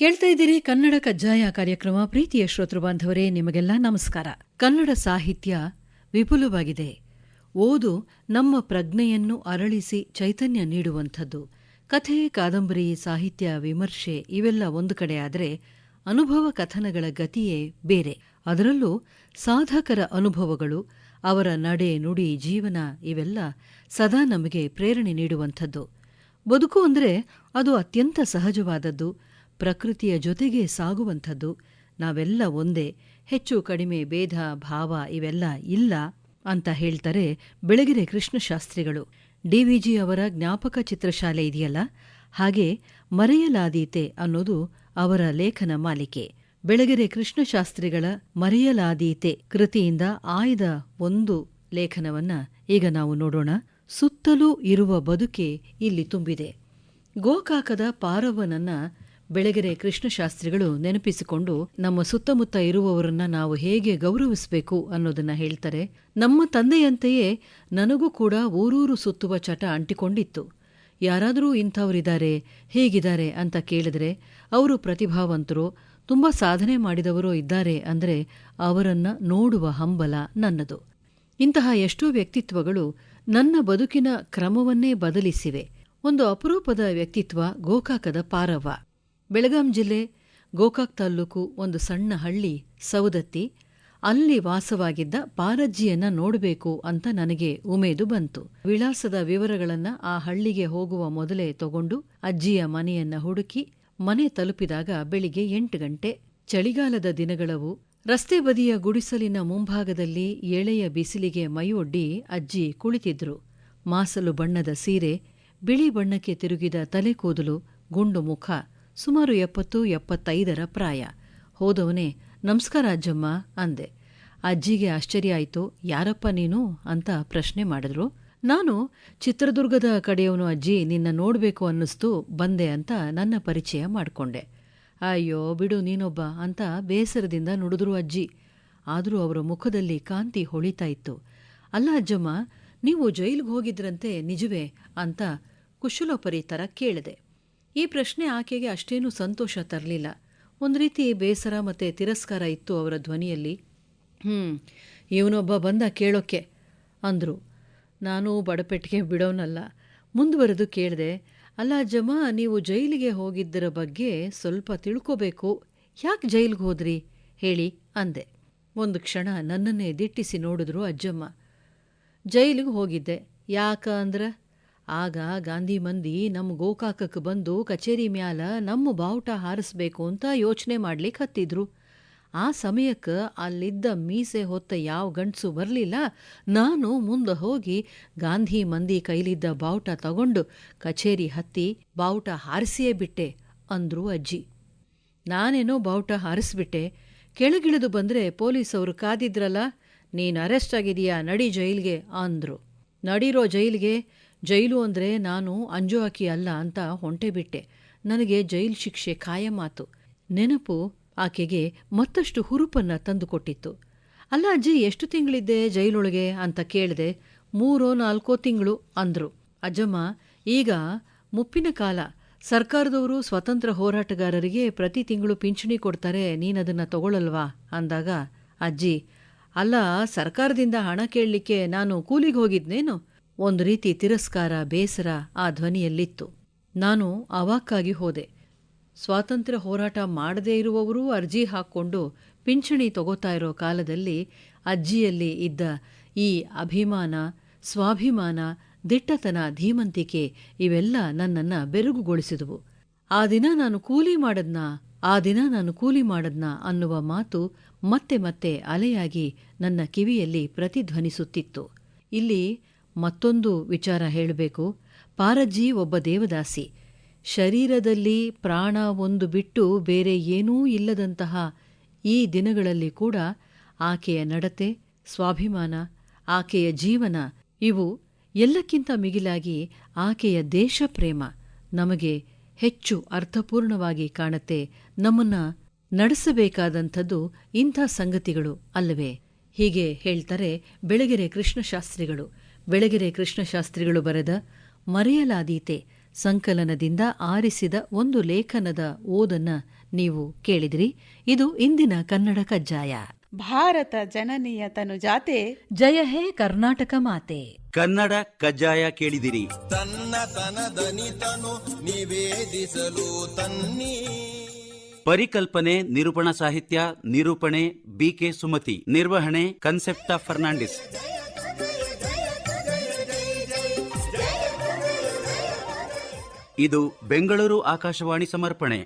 ಕೇಳ್ತಾ ಇದ್ದೀರಿ ಕನ್ನಡ ಕಜ್ಜಾಯ ಕಾರ್ಯಕ್ರಮ ಪ್ರೀತಿಯ ಶ್ರೋತೃ ಬಾಂಧವರೇ, ನಿಮಗೆಲ್ಲ ನಮಸ್ಕಾರ. ಕನ್ನಡ ಸಾಹಿತ್ಯ ವಿಪುಲವಾಗಿದೆ. ಓದು ನಮ್ಮ ಪ್ರಜ್ಞೆಯನ್ನು ಅರಳಿಸಿ ಚೈತನ್ಯ ನೀಡುವಂಥದ್ದು. ಕಥೆ, ಕಾದಂಬರಿ, ಸಾಹಿತ್ಯ, ವಿಮರ್ಶೆ ಇವೆಲ್ಲ ಒಂದು ಕಡೆ ಆದರೆ ಅನುಭವ ಕಥನಗಳ ಗತಿಯೇ ಬೇರೆ. ಅದರಲ್ಲೂ ಸಾಧಕರ ಅನುಭವಗಳು, ಅವರ ನಡೆ, ನುಡಿ, ಜೀವನ ಇವೆಲ್ಲ ಸದಾ ನಮಗೆ ಪ್ರೇರಣೆ ನೀಡುವಂಥದ್ದು. ಬದುಕು ಅಂದರೆ ಅದು ಅತ್ಯಂತ ಸಹಜವಾದದ್ದು. ಪ್ರಕೃತಿಯ ಜೊತೆಗೆ ಸಾಗುವಂಥದ್ದು. ನಾವೆಲ್ಲ ಒಂದೇ. ಹೆಚ್ಚು ಕಡಿಮೆ ಭೇದ, ಭಾವ ಇವೆಲ್ಲ ಇಲ್ಲ ಅಂತ ಹೇಳ್ತಾರೆ ಬೆಳಗೆರೆ ಕೃಷ್ಣಶಾಸ್ತ್ರಿಗಳು. ಡಿ ವಿ ಜಿ ಅವರ ಜ್ಞಾಪಕ ಚಿತ್ರಶಾಲೆ ಇದೆಯಲ್ಲ? ಹಾಗೆ ಮರೆಯಲಾದೀತೆ ಅನ್ನೋದು ಅವರ ಲೇಖನ ಮಾಲಿಕೆ. ಬೆಳಗೆರೆ ಕೃಷ್ಣಶಾಸ್ತ್ರಿಗಳ ಮರೆಯಲಾದೀತೆ ಕೃತಿಯಿಂದ ಆಯ್ದ ಒಂದು ಲೇಖನವನ್ನ ಈಗ ನಾವು ನೋಡೋಣ. ಸುತ್ತಲೂ ಇರುವ ಬದುಕೆ ಇಲ್ಲಿ ತುಂಬಿದೆ. ಗೋಕಾಕದ ಪಾರವ್ವನನ್ನ ಬೆಳಗೆರೆ ಕೃಷ್ಣಶಾಸ್ತ್ರಿಗಳು ನೆನಪಿಸಿಕೊಂಡು ನಮ್ಮ ಸುತ್ತಮುತ್ತ ಇರುವವರನ್ನ ನಾವು ಹೇಗೆ ಗೌರವಿಸಬೇಕು ಅನ್ನೋದನ್ನ ಹೇಳ್ತಾರೆ. ನಮ್ಮ ತಂದೆಯಂತೆಯೇ ನನಗೂ ಕೂಡ ಊರೂರು ಸುತ್ತುವ ಚಟ ಅಂಟಿಕೊಂಡಿತ್ತು. ಯಾರಾದರೂ ಇಂಥವರಿದ್ದಾರೆ, ಹೇಗಿದ್ದಾರೆ ಅಂತ ಕೇಳಿದರೆ, ಅವರು ಪ್ರತಿಭಾವಂತರು, ತುಂಬ ಸಾಧನೆ ಮಾಡಿದವರೋ ಇದ್ದಾರೆ ಅಂದರೆ ಅವರನ್ನ ನೋಡುವ ಹಂಬಲ ನನ್ನದು. ಇಂತಹ ಎಷ್ಟೋ ವ್ಯಕ್ತಿತ್ವಗಳು ನನ್ನ ಬದುಕಿನ ಕ್ರಮವನ್ನೇ ಬದಲಿಸಿವೆ. ಒಂದು ಅಪರೂಪದ ವ್ಯಕ್ತಿತ್ವ ಗೋಕಾಕದ ಪಾರವ್ವ. ಬೆಳಗಾಂ ಜಿಲ್ಲೆ ಗೋಕಾಕ್ ತಾಲ್ಲೂಕು ಒಂದು ಸಣ್ಣ ಹಳ್ಳಿ ಸೌದತ್ತಿ ಅಲ್ಲಿ ವಾಸವಾಗಿದ್ದ ಪಾರಜ್ಜಿಯನ್ನ ನೋಡಬೇಕು ಅಂತ ನನಗೆ ಉಮೇದು ಬಂತು. ವಿಳಾಸದ ವಿವರಗಳನ್ನ ಆ ಹಳ್ಳಿಗೆ ಹೋಗುವ ಮೊದಲೇ ತಗೊಂಡು ಅಜ್ಜಿಯ ಮನೆಯನ್ನ ಹುಡುಕಿ ಮನೆ ತಲುಪಿದಾಗ ಬೆಳಿಗ್ಗೆ ಎಂಟು ಗಂಟೆ. ಚಳಿಗಾಲದ ದಿನಗಳವು ರಸ್ತೆ ಬದಿಯ ಗುಡಿಸಲಿನ ಮುಂಭಾಗದಲ್ಲಿ ಎಳೆಯ ಬಿಸಿಲಿಗೆ ಮೈಯೊಡ್ಡಿ ಅಜ್ಜಿ ಕುಳಿತಿದ್ರು. ಮಾಸಲು ಬಣ್ಣದ ಸೀರೆ, ಬಿಳಿ ಬಣ್ಣಕ್ಕೆ ತಿರುಗಿದ ತಲೆ ಕೂದಲು ಗುಂಡು ಮುಖ ಸುಮಾರು ಎಪ್ಪತ್ತು, ಎಪ್ಪತ್ತೈದರ ಪ್ರಾಯ. ಹೋದವನೇ, ನಮಸ್ಕಾರ ಅಜ್ಜಮ್ಮ, ಅಂದೆ. ಅಜ್ಜಿಗೆ ಆಶ್ಚರ್ಯ ಆಯಿತು, ಯಾರಪ್ಪ ನೀನು? ಅಂತ ಪ್ರಶ್ನೆ ಮಾಡಿದ್ರು. ನಾನು, ಚಿತ್ರದುರ್ಗದ ಕಡೆಯವನು ಅಜ್ಜಿ, ನಿನ್ನ ನೋಡಬೇಕು ಅನ್ನಿಸ್ತು, ಬಂದೆ ಅಂತ ನನ್ನ ಪರಿಚಯ ಮಾಡಿಕೊಂಡೆ. ಅಯ್ಯೋ, ಬಿಡು ನೀನೊಬ್ಬ, ಅಂತ ಬೇಸರದಿಂದ ನುಡಿದ್ರು ಅಜ್ಜಿ. ಆದರೂ ಅವರ ಮುಖದಲ್ಲಿ ಕಾಂತಿ ಹೊಳಿತಾ ಇತ್ತು. ಅಲ್ಲ ಅಜ್ಜಮ್ಮ, ನೀವು ಜೈಲಿಗೆ ಹೋಗಿದ್ರಂತೆ ನಿಜವೇ? ಅಂತ ಕುಶಲೋಪರಿ ಥರ ಕೇಳಿದೆ. ಈ ಪ್ರಶ್ನೆ ಆಕೆಗೆ ಅಷ್ಟೇನೂ ಸಂತೋಷ ತರಲಿಲ್ಲ. ಒಂದು ರೀತಿ ಬೇಸರ ಮತ್ತು ತಿರಸ್ಕಾರ ಇತ್ತು ಅವರ ಧ್ವನಿಯಲ್ಲಿ. ಹ್ಞೂ ಇವನೊಬ್ಬ ಬಂದ ಕೇಳೋಕ್ಕೆ ಅಂದರು. ನಾನು ಬಡಪೆಟ್ಟಿಗೆ ಬಿಡೋನಲ್ಲ. ಮುಂದುವರೆದು ಕೇಳಿದೆ, ಅಲ್ಲ ಅಜ್ಜಮ್ಮ, ನೀವು ಜೈಲಿಗೆ ಹೋಗಿದ್ದರ ಬಗ್ಗೆ ಸ್ವಲ್ಪ ತಿಳ್ಕೋಬೇಕು. ಯಾಕೆ ಜೈಲಿಗೆ ಹೋದ್ರಿ? ಹೇಳಿ, ಅಂದೆ. ಒಂದು ಕ್ಷಣ ನನ್ನನ್ನೇ ದಿಟ್ಟಿಸಿ ನೋಡಿದ್ರು ಅಜ್ಜಮ್ಮ. ಜೈಲಿಗೆ ಹೋಗಿದ್ದೆ. ಯಾಕ ಅಂದ್ರ ಆಗ ಗಾಂಧಿ ಮಂದಿ ನಮ್ಮ ಗೋಕಾಕಕ್ಕೆ ಬಂದು ಕಚೇರಿ ಮ್ಯಾಲ ನಮ್ಮ ಬಾವುಟ ಹಾರಿಸ್ಬೇಕು ಅಂತ ಯೋಚನೆ ಮಾಡ್ಲಿಕ್ಕೆ ಹತ್ತಿದ್ರು. ಆ ಸಮಯಕ್ಕೆ ಅಲ್ಲಿದ್ದ ಮೀಸೆ ಹೊತ್ತ ಯಾವ ಗಂಡಸು ಬರಲಿಲ್ಲ. ನಾನು ಮುಂದೆ ಹೋಗಿ ಗಾಂಧಿ ಮಂದಿ ಕೈಲಿದ್ದ ಬಾವುಟ ತಗೊಂಡು ಕಚೇರಿ ಹತ್ತಿ ಬಾವುಟ ಹಾರಿಸಿಯೇ ಬಿಟ್ಟೆ ಅಂದ್ರು ಅಜ್ಜಿ. ನಾನೇನೋ ಬಾವುಟ ಹಾರಿಸ್ಬಿಟ್ಟೆ. ಕೆಳಗಿಳಿದು ಬಂದ್ರೆ ಪೊಲೀಸವರು ಕಾದಿದ್ರಲ್ಲ, ನೀನು ಅರೆಸ್ಟ್ ಆಗಿದೀಯಾ ನಡಿ ಜೈಲ್ಗೆ ಅಂದ್ರು. ನಡಿರೋ ಜೈಲ್ಗೆ ಜೈಲು ಅಂದರೆ ನಾನು ಅಂಜುವಾಕಿ ಅಲ್ಲ ಅಂತ ಹೊಂಟೆ ಬಿಟ್ಟೆ. ನನಗೆ ಜೈಲ್ ಶಿಕ್ಷೆ ಖಾಯಮಾತು ನೆನಪು ಆಕೆಗೆ ಮತ್ತಷ್ಟು ಹುರುಪನ್ನ ತಂದುಕೊಟ್ಟಿತ್ತು. ಅಲ್ಲ ಅಜ್ಜಿ, ಎಷ್ಟು ತಿಂಗಳಿದ್ದೆ ಜೈಲೊಳಗೆ ಅಂತ ಕೇಳಿದೆ. ಮೂರೋ, ನಾಲ್ಕೋ ತಿಂಗಳು, ಅಂದ್ರು. ಅಜ್ಜಮ್ಮ, ಈಗ ಮುಪ್ಪಿನ ಕಾಲ. ಸರ್ಕಾರದವರು ಸ್ವತಂತ್ರ ಹೋರಾಟಗಾರರಿಗೆ ಪ್ರತಿ ತಿಂಗಳು ಪಿಂಚಣಿ ಕೊಡ್ತಾರೆ, ನೀನದನ್ನು ತಗೊಳ್ಳಲ್ವಾ ಅಂದಾಗ, ಅಜ್ಜಿ, ಅಲ್ಲ, ಸರ್ಕಾರದಿಂದ ಹಣ ಕೇಳಲಿಕ್ಕೆ ನಾನು ಕೂಲಿಗೆ ಹೋಗಿದ್ನೇನು? ಒಂದು ರೀತಿ ತಿರಸ್ಕಾರ, ಬೇಸರ ಆ ಧ್ವನಿಯಲ್ಲಿತ್ತು. ನಾನು ಅವಾಕ್ಕಾಗಿ ಹೋದೆ. ಸ್ವಾತಂತ್ರ್ಯ ಹೋರಾಟ ಮಾಡದೇ ಇರುವವರೂ ಅರ್ಜಿ ಹಾಕ್ಕೊಂಡು ಪಿಂಚಣಿ ತಗೋತಾ ಇರೋ ಕಾಲದಲ್ಲಿ ಅಜ್ಜಿಯಲ್ಲಿ ಇದ್ದ ಈ ಅಭಿಮಾನ, ಸ್ವಾಭಿಮಾನ, ದಿಟ್ಟತನ, ಧೀಮಂತಿಕೆ ಇವೆಲ್ಲ ನನ್ನನ್ನ ಬೆರಗುಗೊಳಿಸಿದವು. ಆ ದಿನ ನಾನು ಕೂಲಿ ಮಾಡದ್ನಾ, ಆ ದಿನ ನಾನು ಕೂಲಿ ಮಾಡದ್ನಾ ಅನ್ನುವ ಮಾತು ಮತ್ತೆ ಮತ್ತೆ ಅಲೆಯಾಗಿ ನನ್ನ ಕಿವಿಯಲ್ಲಿ ಪ್ರತಿಧ್ವನಿಸುತ್ತಿತ್ತು. ಇಲ್ಲಿ ಮತ್ತೊಂದು ವಿಚಾರ ಹೇಳಬೇಕು. ಪಾರಜ್ಜಿ ಒಬ್ಬ ದೇವದಾಸಿ. ಶರೀರದಲ್ಲಿ ಪ್ರಾಣ ಒಂದು ಬಿಟ್ಟು ಬೇರೆ ಏನೂ ಇಲ್ಲದಂತಹ ಈ ದಿನಗಳಲ್ಲಿ ಕೂಡ ಆಕೆಯ ನಡತೆ, ಸ್ವಾಭಿಮಾನ, ಆಕೆಯ ಜೀವನ ಇವು ಎಲ್ಲಕ್ಕಿಂತ ಮಿಗಿಲಾಗಿ ಆಕೆಯ ದೇಶಪ್ರೇಮ ನಮಗೆ ಹೆಚ್ಚು ಅರ್ಥಪೂರ್ಣವಾಗಿ ಕಾಣುತ್ತೆ. ನಮ್ಮನ್ನ ನಡೆಸಬೇಕಾದಂಥದ್ದು ಇಂಥ ಸಂಗತಿಗಳು ಅಲ್ಲವೇ? ಹೀಗೆ ಹೇಳ್ತಾರೆ ಬೆಳಗೆರೆ ಕೃಷ್ಣಶಾಸ್ತ್ರಿಗಳು. ಬೆಳಗೆರೆ ಕೃಷ್ಣಶಾಸ್ತ್ರಿಗಳು ಬರೆದ ಮರೆಯಲಾದೀತೆ ಸಂಕಲನದಿಂದ ಆರಿಸಿದ ಒಂದು ಲೇಖನದ ಓದನ್ನ ನೀವು ಕೇಳಿದಿರಿ. ಇದು ಇಂದಿನ ಕನ್ನಡ ಕಜ್ಜಾಯ. ಭಾರತ ಜನನೀಯ ತನು ಜಾತೆ. ಜಯ ಹೇ ಕರ್ನಾಟಕ ಮಾತೆ. ಕನ್ನಡ ಕಜ್ಜಾಯ ಕೇಳಿದಿರಿ. ತನ್ನ ತನದನಿತನು ನಿವೇದಿಸಲು ತನ್ನಿ. ಪರಿಕಲ್ಪನೆ ನಿರೂಪಣಾ ಸಾಹಿತ್ಯ ನಿರೂಪಣೆ ಬಿಕೆ ಸುಮತಿ. ನಿರ್ವಹಣೆ ಕನ್ಸೆಪ್ಟ ಫರ್ನಾಂಡಿಸ್ ಇದು ಬೆಂಗಳೂರು ಆಕಾಶವಾಣಿ ಸಮರ್ಪಣೆ.